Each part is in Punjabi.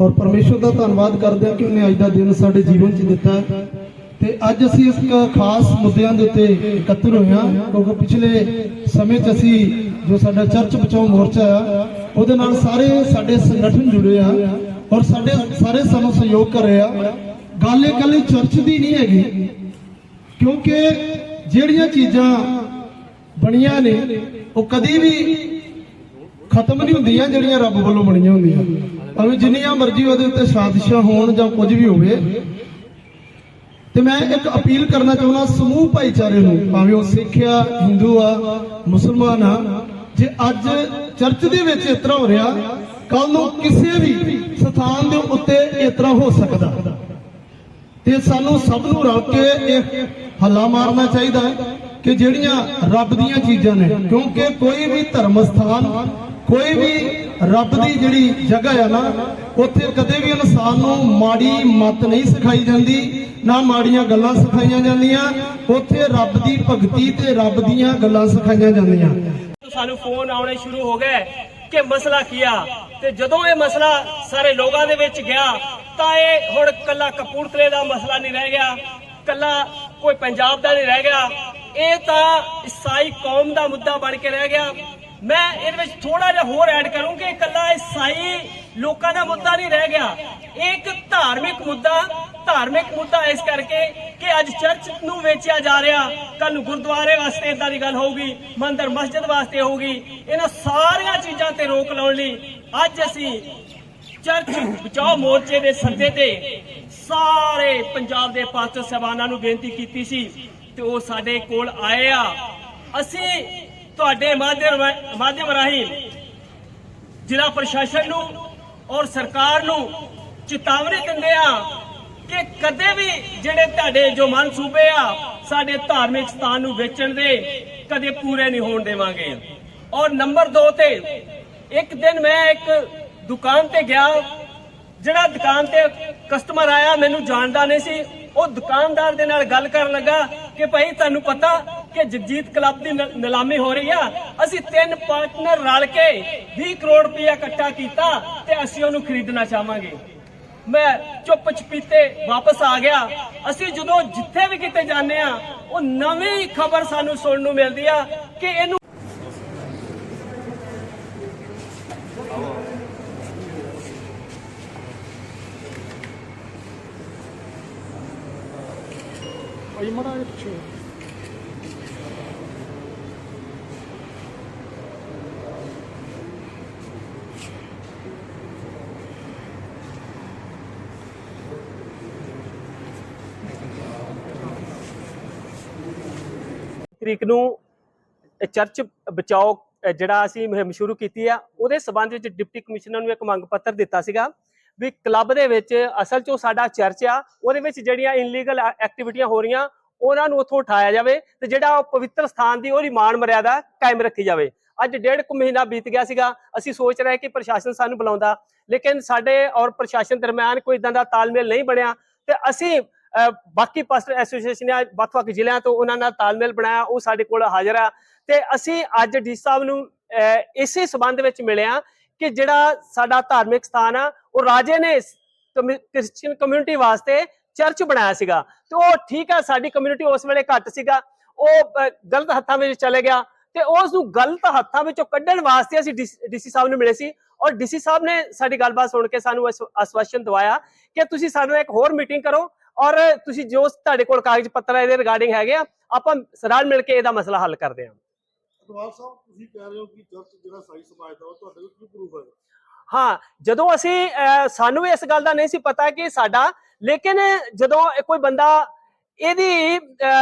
ਔਰ ਪਰਮੇਸ਼ਵਰ ਦਾ ਧੰਨਵਾਦ ਕਰਦੇ ਹਾਂ ਕਿ ਉਹਨੇ ਅੱਜ ਦਾ ਦਿਨ ਸਾਡੇ ਜੀਵਨ 'ਚ ਦਿੱਤਾ ਹੈ। ਤੇ ਅੱਜ ਅਸੀਂ ਇਸ ਖਾਸ ਮੁੱਦਿਆਂ ਦੇ ਉੱਤੇ ਇਕੱਤਰ ਹੋਏ ਹਾਂ, ਕਿਉਂਕਿ ਪਿਛਲੇ ਸਮੇਂ 'ਚ ਅਸੀਂ ਜੋ ਸਾਡਾ ਚਰਚ ਬਚਾਓ ਮੋਰਚਾ ਆ, ਉਹਦੇ ਨਾਲ ਸਾਰੇ ਸਾਡੇ ਸੰਗਠਨ ਜੁੜੇ ਆ ਔਰ ਸਾਡੇ ਸਾਰੇ ਸਾਨੂੰ ਸਹਿਯੋਗ ਕਰ ਰਹੇ ਆ ਗੱਲ ਇਹ ਇਕੱਲੀ ਚਰਚ ਦੀ ਨਹੀਂ ਹੈਗੀ, ਕਿਉਂਕਿ ਜਿਹੜੀਆਂ ਚੀਜ਼ਾਂ ਬਣੀਆਂ ਨੇ, ਉਹ ਕਦੀ ਵੀ ਖਤਮ ਨਹੀਂ ਹੁੰਦੀਆਂ ਜਿਹੜੀਆਂ ਰੱਬ ਵੱਲੋਂ ਬਣੀਆਂ ਹੁੰਦੀਆਂ ਭਾਵੇਂ ਜਿੰਨੀਆਂ ਮਰਜ਼ੀ ਉਹਦੇ ਉੱਤੇ ਸਾਜ਼ਿਸ਼ਾਂ ਹੋਣ ਜਾਂ ਕੁਝ ਵੀ ਹੋਵੇ, ਤੇ ਮੈਂ ਇੱਕ ਅਪੀਲ ਕਰਨਾ ਚਾਹੁੰਦਾ ਸਮੂਹ ਭਾਈਚਾਰੇ ਨੂੰ, ਭਾਵੇਂ ਉਹ ਸਿੱਖ ਆ, ਹਿੰਦੂ ਆ, ਮੁਸਲਮਾਨ ਆ, ਜੇ ਅੱਜ ਚਰਚ ਦੇ ਵਿੱਚ ਇਸ ਤਰ੍ਹਾਂ ਹੋ ਰਿਹਾ ਕੱਲ ਨੂੰ ਕਿਸੇ ਵੀ ਸਥਾਨ ਦੇ ਉੱਤੇ ਇਸ ਤਰ੍ਹਾਂ ਹੋ ਸਕਦਾ। ਤੇ ਸਾਨੂੰ ਸਭ ਨੂੰ ਰਲ ਕੇ ਇਹ ਹੱਲਾ ਮਾਰਨਾ ਚਾਹੀਦਾ ਹੈ। ਕਿ ਜਿਹੜੀਆਂ ਰੱਬ ਦੀਆਂ ਚੀਜ਼ਾਂ ਨੇ, ਕਿਉਂਕਿ ਕੋਈ ਵੀ ਧਰਮ ਸਥਾਨ ਕੋਈ ਵੀ ਰੱਬ ਦੀ ਜਿਹੜੀ ਜਗ੍ਹਾ ਆ ਨਾ, ਉੱਥੇ ਕਦੇ ਵੀ ਇਨਸਾਨ ਨੂੰ ਮਾੜੀ ਮਤ ਨਹੀਂ ਸਿਖਾਈ ਜਾਂਦੀ, ਨਾ ਮਾੜੀਆਂ ਗੱਲਾਂ ਸਿਖਾਈਆਂ ਜਾਂਦੀਆਂ, ਉੱਥੇ ਰੱਬ ਦੀ ਭਗਤੀ ਤੇ ਰੱਬ ਦੀਆਂ ਗੱਲਾਂ ਸਿਖਾਈਆਂ ਜਾਂਦੀਆਂ। ਸਾਨੂੰ ਫੋਨ ਆਉਣੇ ਸ਼ੁਰੂ ਹੋ ਗਏ ਕਿ ਮਸਲਾ ਕੀ ਆ, ਤੇ ਜਦੋਂ ਇਹ ਮਸਲਾ ਸਾਰੇ ਲੋਕਾਂ ਦੇ ਵਿੱਚ ਗਿਆ, ਤਾਂ ਇਹ ਹੁਣ ਕੱਲਾ ਕਪੂਰਥਲੇ ਦਾ ਮਸਲਾ ਨਹੀਂ ਰਹਿ ਗਿਆ, ਕੱਲਾ ਕੋਈ ਪੰਜਾਬ ਦਾ ਨਹੀਂ ਰਹਿ ਗਿਆ ਇਹ ਤਾਂ ਈਸਾਈ ਕੌਮ ਦਾ ਮੁੱਦਾ ਬਣ ਕੇ ਰਹਿ ਗਿਆ। ਮੈਂ ਇਹਦੇ ਵਿੱਚ ਥੋੜਾ ਜਿਹਾ ਹੋਰ ਐਡ ਕਰੂੰ ਕਿ ਕੱਲਾ ਈਸਾਈ ਲੋਕਾਂ ਦਾ ਮੁੱਦਾ ਨਹੀਂ ਰਹਿ ਗਿਆ। ਇਹ ਇੱਕ ਧਾਰਮਿਕ ਮੁੱਦਾ ਧਾਰਮਿਕ ਮੁੱਦਾ ਇਸ ਕਰਕੇ ਕਿ ਅੱਜ ਚਰਚ ਨੂੰ ਵੇਚਿਆ ਜਾ ਰਿਹਾ। ਕੱਲ ਨੂੰ ਗੁਰਦੁਆਰੇ ਵਾਸਤੇ ਇਦਾਂ ਦੀ ਗੱਲ ਹੋਊਗੀ, ਮੰਦਰ, ਮਸਜਿਦ ਵਾਸਤੇ ਹੋਊਗੀ। ਇਹਨਾਂ ਸਾਰੀਆਂ ਚੀਜ਼ਾਂ ਤੇ ਰੋਕ ਲਾਉਣ ਲਈ ਅੱਜ ਅਸੀਂ ਚਰਚ ਬਚਾਓ ਮੋਰਚੇ ਦੇ ਸੱਦੇ ਤੇ ਸਾਰੇ ਪੰਜਾਬ ਦੇ ਪਾਸਟਰ ਸਹਿਬਾਨਾਂ ਨੂੰ ਬੇਨਤੀ ਕੀਤੀ ਸੀ ਤੇ ਉਹ ਸਾਡੇ ਕੋਲ ਆਏ ਆ। ਅਸੀਂ ਤੁਹਾਡੇ ਮਾਧਿਅਮ ਮਾਧਿਅਮ ਰਾਹੀਂ ਜ਼ਿਲ੍ਹਾ ਪ੍ਰਸ਼ਾਸਨ ਨੂੰ ਔਰ ਸਰਕਾਰ ਨੂੰ ਚੇਤਾਵਨੀ ਦਿੰਦੇ ਆ ਕਿ ਕਦੇ ਵੀ ਜਿਹੜੇ ਤੁਹਾਡੇ ਜੋ ਮਨਸੂਬੇ ਆ, ਸਾਡੇ ਧਾਰਮਿਕ ਸਥਾਨ ਨੂੰ ਵੇਚਣ ਦੇ ਕਦੇ ਪੂਰੇ ਨਹੀਂ ਹੋਣ ਦੇਵਾਂਗੇ। ਔਰ ਨੰਬਰ 2 ਤੇ ਇੱਕ ਦਿਨ ਮੈਂ ਇੱਕ ਦੁਕਾਨ ਤੇ ਗਿਆ ਜਿਹੜਾ ਦੁਕਾਨ ਤੇ ਕਸਟਮਰ ਆਇਆ, ਮੈਨੂੰ ਜਾਣਦਾ ਨਹੀਂ ਸੀ। ਉਹ ਦੁਕਾਨਦਾਰ ਦੇ ਨਾਲ ਗੱਲ ਕਰਨ ਲੱਗਾ ਕਿ ਭਾਈ, ਤੁਹਾਨੂੰ ਪਤਾ ਕਿ ਜਗਜੀਤ ਕਲੱਬ ਦੀ ਨਿਲਾਮੀ ਹੋ ਰਹੀ ਆ। ਅਸੀਂ ਤਿੰਨ ਪਾਰਟਨਰ ਰਲ ਕੇ 20 ਕਰੋੜ ਰੁਪਇਆ ਇਕੱਠਾ ਕੀਤਾ ਤੇ ਅਸੀਂ ਉਹਨੂੰ ਖਰੀਦਣਾ ਚਾਹਾਂਗੇ। ਮੈਂ ਚੁੱਪ ਚਪੀਤੇ ਵਾਪਸ ਆ ਗਿਆ। ਅਸੀਂ ਜਦੋਂ ਜਿੱਥੇ ਵੀ ਕਿਤੇ ਜਾਂਦੇ ਆ, ਉਹ ਨਵੀਂ ਖਬਰ ਸਾਨੂੰ ਸੁਣਨ ਨੂੰ ਮਿਲਦੀ ਆ ਕਿ ਇਹਨੂੰ ਤਰੀਕ ਨੂੰ ਚਰਚ ਬਚਾਓ ਜਿਹੜਾ ਅਸੀਂ ਮੁਹਿੰਮ ਸ਼ੁਰੂ ਕੀਤੀ ਆ, ਉਹਦੇ ਸਬੰਧ ਵਿੱਚ ਡਿਪਟੀ ਕਮਿਸ਼ਨਰ ਨੂੰ ਇੱਕ ਮੰਗ ਪੱਤਰ ਦਿੱਤਾ ਸੀਗਾ ਵੀ ਕਲੱਬ ਦੇ ਵਿੱਚ ਅਸਲ 'ਚ ਸਾਡਾ ਚਰਚ ਆ, ਉਹਦੇ ਵਿੱਚ ਜਿਹੜੀਆਂ ਇਨਲੀਗਲ ਐਕਟੀਵਿਟੀਆਂ ਹੋ ਰਹੀਆਂ ਉਹਨਾਂ ਨੂੰ ਉੱਥੋਂ ਉਠਾਇਆ ਜਾਵੇ ਤੇ ਜਿਹੜਾ ਉਹ ਪਵਿੱਤਰ ਸਥਾਨ ਦੀ ਉਹਦੀ ਮਾਣ ਮਰਿਆਦਾ ਕਾਇਮ ਰੱਖੀ ਜਾਵੇ। ਅੱਜ ਡੇਢ ਕੁ ਮਹੀਨਾ ਬੀਤ ਗਿਆ ਸੀਗਾ ਅਸੀਂ ਸੋਚ ਰਹੇ ਕਿ ਪ੍ਰਸ਼ਾਸਨ ਸਾਨੂੰ ਬੁਲਾਉਂਦਾ ਲੇਕਿਨ ਸਾਡੇ ਔਰ ਪ੍ਰਸ਼ਾਸਨ ਦਰਮਿਆਨ ਕੋਈ ਇਦਾਂ ਦਾ ਤਾਲਮੇਲ ਨਹੀਂ ਬਣਿਆ ਤੇ ਅਸੀਂ ਬਾਕੀ ਪਾਸਟਰ ਐਸੋਸੀਏਸ਼ਨ ਆ ਵੱਖ-ਵੱਖ ਜ਼ਿਲ੍ਹਿਆਂ ਤੋਂ ਉਹਨਾਂ ਨਾਲ ਤਾਲਮੇਲ ਬਣਾਇਆ ਉਹ ਸਾਡੇ ਕੋਲ ਹਾਜ਼ਰ ਆ। ਤੇ ਅਸੀਂ ਅੱਜ ਡੀ ਸਾਹਿਬ ਨੂੰ ਅਹ, ਇਸੇ ਸਬੰਧ ਵਿੱਚ ਮਿਲਿਆ ਕਿ ਜਿਹੜਾ ਸਾਡਾ ਧਾਰਮਿਕ ਸਥਾਨ ਆ ਉਹ ਰਾਜੇ ਨੇ ਕ੍ਰਿਸਚੀਅਨ ਕਮਿਊਨਿਟੀ ਵਾਸਤੇ ਚਰਚ ਬਣਾਇਆ ਸੀਗਾ ਤੇ ਉਹ ਠੀਕ ਆ ਸਾਡੀ ਕਮਿਊਨਿਟੀ ਉਸ ਵੇਲੇ ਘੱਟ ਸੀਗਾ। ਉਹ ਗਲਤ ਹੱਥਾਂ ਵਿੱਚ ਚਲੇ ਗਿਆ ਤੇ ਉਸ ਨੂੰ ਗਲਤ ਹੱਥਾਂ ਵਿੱਚੋਂ ਕੱਢਣ ਵਾਸਤੇ ਅਸੀਂ ਡੀਸੀ ਸਾਹਿਬ ਨੂੰ ਮਿਲੇ ਸੀ ਔਰ ਡੀਸੀ ਸਾਹਿਬ ਨੇ ਸਾਡੀ ਗੱਲਬਾਤ ਸੁਣ ਕੇ ਸਾਨੂੰ ਆਸ- ਆਸ਼ਵਾਸਨ ਦਵਾਇਆ ਕਿ ਤੁਸੀਂ ਸਾਨੂੰ ਇੱਕ ਹੋਰ ਮੀਟਿੰਗ ਕਰੋ ਔਰ ਤੁਸੀਂ ਜੋ ਤੁਹਾਡੇ ਕੋਲ ਕਾਗਜ਼ ਪੱਤਰ ਇਹਦੇ ਰਿਗਾਰਡਿੰਗ ਹੈਗੇ ਆ ਆਪਾਂ ਸਰਾਲ ਮਿਲ ਕੇ ਇਹਦਾ ਮਸਲਾ ਹੱਲ ਕਰਦੇ ਹਾਂ। ਅਟਵਾਲ ਸਾਹਿਬ ਤੁਸੀਂ ਕਹਿ ਰਹੇ ਹੋ ਕਿ ਚਰਚ ਜਿਹੜਾ ਸਾਈ ਸਮਾਜ ਦਾ ਉਹ ਤੁਹਾਡੇ ਕੋਲ ਕੀ ਪ੍ਰੂਫ ਹੈ? ਹਾਂ ਜਦੋਂ ਅਸੀਂ ਸਾਨੂੰ ਇਸ ਗੱਲ ਦਾ ਨਹੀਂ ਸੀ ਪਤਾ ਕਿ ਸਾਡਾ ਲੇਕਿਨ ਜਦੋਂ ਕੋਈ ਬੰਦਾ ਇਹਦੀ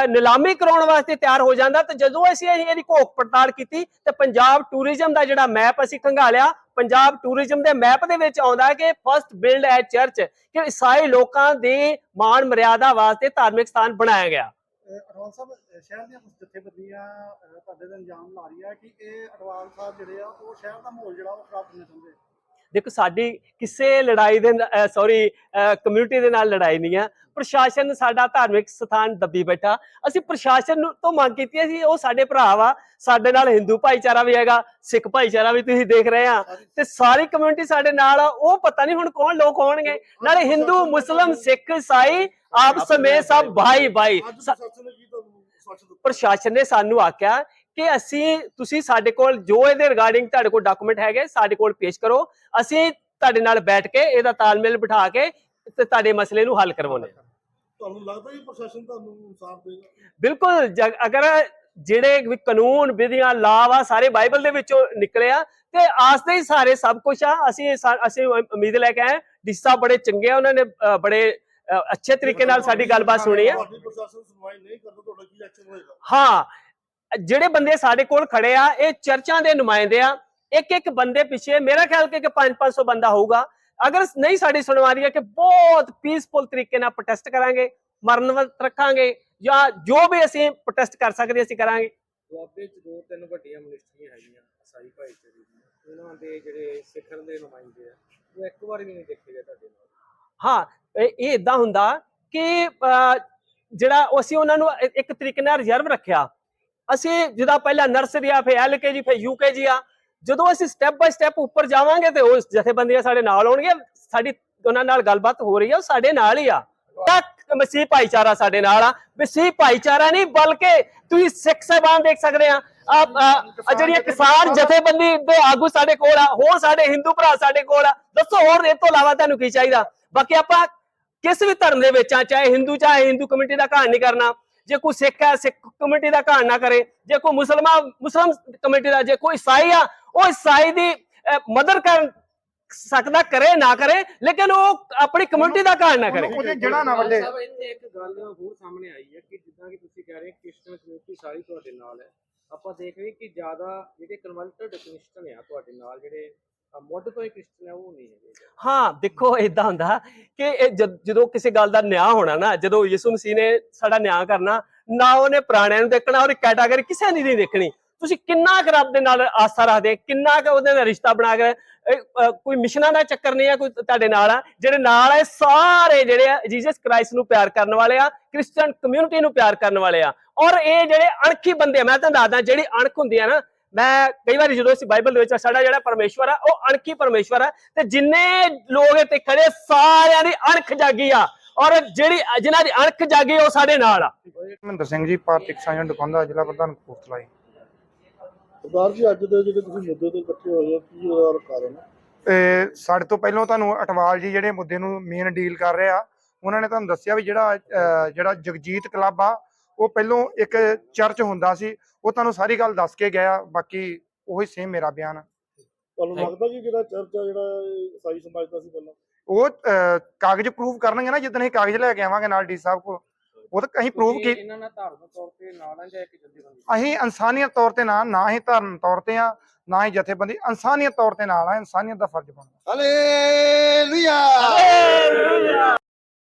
ਨਿਲਾਮੀ ਕਰਾਉਣ ਵਾਸਤੇ ਤਿਆਰ ਹੋ ਜਾਂਦਾ, ਤੇ ਜਦੋਂ ਅਸੀਂ ਇਹਦੀ ਘੋਖ ਪੜਤਾਲ ਕੀਤੀ, ਤੇ ਪੰਜਾਬ ਟੂਰਿਜ਼ਮ ਦਾ ਜਿਹੜਾ ਮੈਪ ਅਸੀਂ ਖੰਗਾਲਿਆ, ਪੰਜਾਬ ਟੂਰਿਜ਼ਮ ਦੇ ਮੈਪ ਦੇ ਵਿੱਚ ਆਉਂਦਾ ਕਿ ਫਸਟ ਬਿਲਡ ਐ ਚਰਚ, ਕਿ ਈਸਾਈ ਲੋਕਾਂ ਦੇ ਮਾਣ ਮਰਿਆਦਾ ਵਾਸਤੇ ਧਾਰਮਿਕ ਸਥਾਨ ਬਣਾਇਆ ਗਿਆ। ਅਟਵਾਲ ਸਾਹਿਬ ਸ਼ਹਿਰ ਦੀਆਂ ਕੁਝ ਜਥੇਬੰਦੀਆਂ ਤੁਹਾਡੇ ਤੇ ਇਲਜ਼ਾਮ ਲਾ ਰਹੀਆਂ ਕਿ ਇਹ ਅਟਵਾਲ ਸਾਹਿਬ ਜਿਹੜੇ ਆ, ਉਹ ਸ਼ਹਿਰ ਦਾ ਮਾਹੌਲ ਜਿਹੜਾ, ਉਹ ਖਰਾਬ ਕਰਨਾ ਚਾਹੁੰਦੇ ਦੇਖੋ ਸਾਡੀ ਕਿਸੇ ਲੜਾਈ ਦੇ ਸੌਰੀ ਕਮਿਊਨਿਟੀ ਦੇ ਨਾਲ ਲੜਾਈ ਨਹੀਂ ਆ। ਪ੍ਰਸ਼ਾਸਨ ਸਾਡਾ ਧਾਰਮਿਕ ਸਥਾਨ ਦੱਬੀ ਬੈਠਾ। ਅਸੀਂ ਪ੍ਰਸ਼ਾਸਨ ਨੂੰ ਤੋਂ ਮੰਗ ਕੀਤੀ ਸੀ ਉਹ ਸਾਡੇ ਭਰਾ ਵਾ। ਸਾਡੇ ਨਾਲ ਹਿੰਦੂ ਭਾਈਚਾਰਾ ਵੀ ਹੈਗਾ ਸਿੱਖ ਭਾਈਚਾਰਾ ਵੀ ਤੁਸੀਂ ਦੇਖ ਰਹੇ ਆ। ਤੇ ਸਾਰੀ ਕਮਿਊਨਿਟੀ ਸਾਡੇ ਨਾਲ ਆ ਉਹ ਪਤਾ ਨਹੀਂ ਹੁਣ ਕੌਣ ਲੋਕ ਹੋਣਗੇ। ਨਾਲੇ ਹਿੰਦੂ ਮੁਸਲਮ ਸਿੱਖ ਈਸਾਈ ਆਪ ਸਮੇਤ ਸਭ ਭਾਈ ਭਾਈ ਪ੍ਰਸ਼ਾਸਨ ਨੇ ਸਾਨੂੰ ਆਖਿਆ ਕਿ ਅਸੀਂ ਤੁਸੀਂ ਸਾਡੇ ਕੋਲ ਜੋ ਇਹਦੇ ਰਿਗਾਰਡਿੰਗ ਤੁਹਾਡੇ ਕੋਲ ਡਾਕੂਮੈਂਟ ਹੈਗੇ ਸਾਡੇ ਕੋਲ ਪੇਸ਼ ਕਰੋ। ਅਸੀਂ ਤੁਹਾਡੇ ਨਾਲ ਬੈਠ ਕੇ ਇਹਦਾ ਤਾਲਮੇਲ ਬਿਠਾ ਕੇ ਤੇ ਤੁਹਾਡੇ ਮਸਲੇ ਨੂੰ ਹੱਲ ਕਰਵਾਉਣੇ। ਤੁਹਾਨੂੰ ਲੱਗਦਾ ਜੀ ਪ੍ਰਸ਼ਾਸਨ ਤੁਹਾਨੂੰ ਇਨਸਾਫ ਦੇਗਾ? ਬਿਲਕੁਲ ਅਗਰ ਜਿਹੜੇ ਵੀ ਕਾਨੂੰਨ ਵਿਧੀਆਂ ਲਾਅ ਵਾ ਸਾਰੇ ਬਾਈਬਲ ਦੇ ਵਿੱਚੋਂ ਨਿਕਲੇ ਆ ਤੇ ਆਸ ਦੇ ਹੀ ਸਾਰੇ ਸਭ ਕੁਝ ਆ। ਅਸੀਂ ਅਸੀਂ ਉਮੀਦ ਲੈ ਕੇ ਆਏ ਡਿਸਾ ਬੜੇ ਚੰਗੇ ਆ ਉਹਨਾਂ ਨੇ ਬੜੇ ਅੱਛੇ ਤਰੀਕੇ ਨਾਲ ਸਾਡੀ ਗੱਲਬਾਤ ਸੁਣੀ ਆ। ਹਾਂ ਜਿਹੜੇ ਬੰਦੇ ਸਾਡੇ ਕੋਲ ਖੜੇ ਆ ਇਹ ਚਰਚਾਂ ਦੇ ਨੁਮਾਇੰਦੇ ਆ। ਇੱਕ ਇੱਕ ਬੰਦੇ ਪਿੱਛੇ ਮੇਰਾ ਖਿਆਲ ਕਿ 5-500 ਬੰਦਾ ਹੋਊਗਾ। ਅਗਰ ਨਹੀਂ ਸਾਡੀ ਸੁਣਵਾਈ ਹੈ ਕਿ ਬਹੁਤ ਪੀਸਫੁਲ ਤਰੀਕੇ ਨਾਲ ਪ੍ਰੋਟੈਸਟ ਕਰਾਂਗੇ ਮਰਨਵਤ ਰੱਖਾਂਗੇ ਜਾਂ ਜੋ ਵੀ ਅਸੀਂ ਪ੍ਰੋਟੈਸਟ ਕਰ ਸਕਦੇ ਅਸੀਂ ਕਰਾਂਗੇ। ਦੁਆਬੇ ਚ ਦੋ ਤਿੰਨ ਵੱਡੀਆਂ ਮਿਨਿਸਟਰੀਆਂ ਹੈਗੀਆਂ ਸਾਈ ਭਾਈਚਾਰੇ ਦੀਆਂ। ਉਹਨਾਂ ਦੇ ਜਿਹੜੇ ਸਿੱਖਰ ਦੇ ਨੁਮਾਇੰਦੇ ਆ ਉਹ ਇੱਕ ਵਾਰ ਵੀ ਨਹੀਂ ਦੇਖੇ ਗਏ ਤੁਹਾਡੇ ਨਾਲ। ਹਾਂ ਇਹ ਇਦਾਂ ਹੁੰਦਾ ਕਿ ਜਿਹੜਾ ਅਸੀਂ ਉਹਨਾਂ ਨੂੰ ਇੱਕ ਤਰੀਕੇ ਨਾਲ ਰਿਜ਼ਰਵ ਰੱਖਿਆ। ਅਸੀਂ ਜਿਹਦਾ ਪਹਿਲਾਂ ਨਰਸਰੀ ਆ, ਫਿਰ ਐਲਕੇਜੀ ਫਿਰ ਯੂਕੇਜੀ ਆ। ਜਦੋਂ ਅਸੀਂ ਸਟੈਪ ਬਾਈ ਸਟੈਪ ਉੱਪਰ ਜਾਵਾਂਗੇ ਤੇ ਉਹ ਜਥੇਬੰਦੀਆਂ ਸਾਡੇ ਨਾਲ ਆਉਣਗੇ, ਸਾਡੀ ਉਹਨਾਂ ਨਾਲ ਗੱਲਬਾਤ ਹੋ ਰਹੀ ਆ, ਉਹ ਸਾਡੇ ਨਾਲ ਹੀ ਆ। ਮਸੀਹ ਭਾਈਚਾਰਾ ਸਾਡੇ ਨਾਲ ਆ। ਮਸੀਹ ਭਾਈਚਾਰਾ ਨਹੀਂ, ਬਲਕਿ ਤੁਸੀਂ ਸਿੱਖ ਸਾਹਿਬਾਨ ਦੇਖ ਸਕਦੇ ਆ। ਆ ਆ ਜਿਹੜੀਆਂ ਕਿਸਾਨ ਜਥੇਬੰਦੀ ਦੇ ਆਗੂ ਸਾਡੇ ਕੋਲ ਆ, ਹੋਰ ਸਾਡੇ ਹਿੰਦੂ ਭਰਾ ਸਾਡੇ ਕੋਲ ਆ। ਦੱਸੋ ਹੋਰ ਇਹ ਤੋਂ ਇਲਾਵਾ ਤੁਹਾਨੂੰ ਕੀ ਚਾਹੀਦਾ? ਬਾਕੀ ਆਪਾਂ ਕਿਸ ਵੀ ਧਰਮ ਦੇ ਵਿੱਚ ਆ, ਚਾਹੇ ਹਿੰਦੂ ਚਾਹੇ ਹਿੰਦੂ ਕਮਿਊਨਿਟੀ ਦਾ ਘਾਣ ਨਹੀਂ ਕਰਨਾ। ਜੇ ਕੋਈ ਸਿੱਖ ਹੈ ਸਿੱਖ ਕਮਿਊਨਿਟੀ ਦਾ ਘਾਣ ਨਾ ਕਰੇ ਜੇ ਕੋਈ ਮੁਸਲਮਾਨ ਮੁਸਲਮ ਕਮਿਊਨਿਟੀ ਦਾ ਜੇ ਕੋਈ ਈਸਾਈ ਆ ਉਹ ਈਸਾਈ ਦੀ ਮਦਦ ਕਰ ਸਕਦਾ ਕਰੇ ਨਾ ਕਰੇ ਲੇਕਿਨ ਉਹ ਆਪਣੀ ਕਮਿਊਨਿਟੀ ਦਾ ਘਾਣ ਨਾ ਕਰੇ। ਉਹਦੇ ਜੜਾ ਨਾ ਵੱਡੇ ਸਾਹਿਬ ਇੱਥੇ ਇੱਕ ਗੱਲ ਹੋਰ ਸਾਹਮਣੇ ਆਈ ਹੈ ਕਿ ਜਿੱਦਾਂ ਕਿ ਤੁਸੀਂ ਕਹਿ ਰਹੇ ਕ੍ਰਿਸਚਨ ਕਮਿਊਨਿਟੀ ਸਾਰੀ ਤੁਹਾਡੇ ਨਾਲ ਹੈ। ਆਪਾਂ ਦੇਖ ਰਹੇ ਕਿ ਜ਼ਿਆਦਾ ਜਿਹੜੇ ਕਨਵਰਟਡ ਕ੍ਰਿਸਚਨ ਆ ਤੁਹਾਡੇ ਨਾਲ ਜਿਹੜੇ ਮੁੱਢ ਤੋਂ ਹੀ ਕ੍ਰਿਸਚਨ ਆ ਉਹ ਨਹੀਂ ਹੈਗੇ ਹਾਂ ਦੇਖੋ ਇਦਾਂ ਹੁੰਦਾ ਕਿ ਇਹ ਜਦ- ਜਦੋਂ ਕਿਸੇ ਗੱਲ ਦਾ ਨਿਆਂ ਹੋਣਾ ਨਾ ਜਦੋਂ ਯਿਸੂ ਮਸੀਹ ਨੇ ਸਾਡਾ ਨਿਆਂ ਕਰਨਾ ਨਾ ਉਹਨੇ ਪੁਰਾਣਿਆਂ ਨੂੰ ਦੇਖਣਾ ਉਹਦੀ ਕੈਟਾਗਰੀ ਕਿਸੇ ਦੀ ਨਹੀਂ ਦੇਖਣੀ। ਤੁਸੀਂ ਕਿੰਨਾ ਕੁ ਰੱਬ ਦੇ ਨਾਲ ਆਸਥਾ ਰੱਖਦੇ ਕਿੰਨਾ ਕੁ ਉਹਦੇ ਨਾਲ ਰਿਸ਼ਤਾ ਬਣਾ ਕੇ ਇਹ, ਅ, ਕੋਈ ਮਿਸ਼ਨਾਂ ਦਾ ਚੱਕਰ ਨਹੀਂ ਆ ਕੋਈ ਤੁਹਾਡੇ ਨਾਲ ਆ ਜਿਹੜੇ ਨਾਲ ਆ ਇਹ ਸਾਰੇ ਜਿਹੜੇ ਆ ਜੀਸਸ ਕ੍ਰਾਈਸਟ ਨੂੰ ਪਿਆਰ ਕਰਨ ਵਾਲੇ ਆ ਕ੍ਰਿਸਚੀਅਨ ਕਮਿਊਨਿਟੀ ਨੂੰ ਪਿਆਰ ਕਰਨ ਵਾਲੇ ਆ। ਔਰ ਇਹ ਜਿਹੜੇ ਅਣਖੀ ਬੰਦੇ ਆ ਮੈਂ ਤੁਹਾਨੂੰ ਦੱਸਦਾ ਜਿਹੜੀ ਅਣਖ ਹੁੰਦੀ ਆ ਨਾ ਮੈਂ ਕਈ ਵਾਰੀ ਜਦੋਂ ਅਸੀਂ ਬਾਈਬਲ ਦੇ ਵਿੱਚ ਸਾਡਾ ਜਿਹੜਾ ਪਰਮੇਸ਼ਵਰ ਆ ਉਹ ਅਣਖੀ ਪਰਮੇਸ਼ਵਰ ਆ। ਤੇ ਜਿੰਨੇ ਲੋਕ ਇੱਥੇ ਖੜੇ ਸਾਰਿਆਂ ਦੀ ਅਣਖ ਜਾਗੀ ਆ। ਔਰ ਜਿਹੜੀ ਜਿਨ੍ਹਾਂ ਦੀ ਅਣਖ ਜਾਗੀ ਉਹ ਸਾਡੇ ਨਾਲ ਆ। ਮਹਿੰਦਰ ਸਿੰਘ ਜੀ ਪਾਰਟਿਕ ਸਾਂਝਾ ਦੁਕਾਨਦਾਰ ਜ਼ਿਲ੍ਹਾ ਪ੍ਰਧਾਨ ਕਪੂਰਥਲਾ ਜੀ। ਸਰਦਾਰ ਜੀ ਅੱਜ ਦੇ ਜਿਹੜੇ ਤੁਸੀਂ ਮੁੱਦੇ ਤੇ ਇਕੱਠੇ ਹੋਏ ਹੋ ਕੀ ਉਹਦਾ ਕਾਰਨ ਤੇ ਸਾਡੇ ਤੋਂ ਪਹਿਲਾਂ ਤੁਹਾਨੂੰ ਅਟਵਾਲ ਜੀ ਜਿਹੜੇ ਮੁੱਦੇ ਨੂੰ ਮੇਨ ਡੀਲ ਕਰ ਰਹੇ ਆ ਉਹਨਾਂ ਨੇ ਤੁਹਾਨੂੰ ਦੱਸਿਆ ਵੀ ਜਿਹੜਾ ਜਿਹੜਾ ਜਗਜੀਤ ਕਲੱਬ ਆ ਉਹ ਪਹਿਲੋਂ ਇੱਕ ਚਰਚ ਹੁੰਦਾ ਸੀ ਉਹ ਤੁਹਾਨੂੰ ਸਾਰੀ ਗੱਲ ਦੱਸ ਕੇ ਗਿਆ ਬਾਕੀ ਉਹੀ ਸੇਮ ਮੇਰਾ ਬਿਆਨ ਆ। ਤੁਹਾਨੂੰ ਲੱਗਦਾ ਕਿ ਜਿਹੜਾ ਚਰਚ ਆ ਜਿਹੜਾ ਈਸਾਈ ਸਮਾਜ ਦਾ ਸੀ ਪਹਿਲਾਂ? ਉਹ ਅਹ, ਕਾਗਜ਼ ਪ੍ਰੂਫ ਕਰਨਗੇ ਨਾ ਜਿੱਦਣ ਅਸੀਂ ਕਾਗਜ਼ ਲੈ ਕੇ ਆਵਾਂਗੇ ਨਾਲ ਡੀ ਸਾਹਿਬ ਕੋਲ ਉਹ ਤਾਂ ਅਸੀਂ ਪ੍ਰੂਫ ਕੀ ਇਹਨਾਂ ਨਾਲ ਧਾਰਮਿਕ ਤੌਰ ਤੇ ਨਾਲ ਆ ਜਾਂ ਇੱਕ ਜਥੇਬੰਦੀ ਅਸੀਂ ਇਨਸਾਨੀਅਤ ਤੌਰ ਤੇ ਨਾ ਨਾ ਹੀ ਧਰਮ ਤੌਰ ਤੇ ਆ ਨਾ ਹੀ ਜਥੇਬੰਦੀ ਇਨਸਾਨੀਅਤ ਤੌਰ ਤੇ ਨਾਲ ਆ ਇਨਸਾਨੀਅਤ ਦਾ ਫਰਜ਼ ਬਣਦਾ। ਹਾਲੇਲੂਇਆ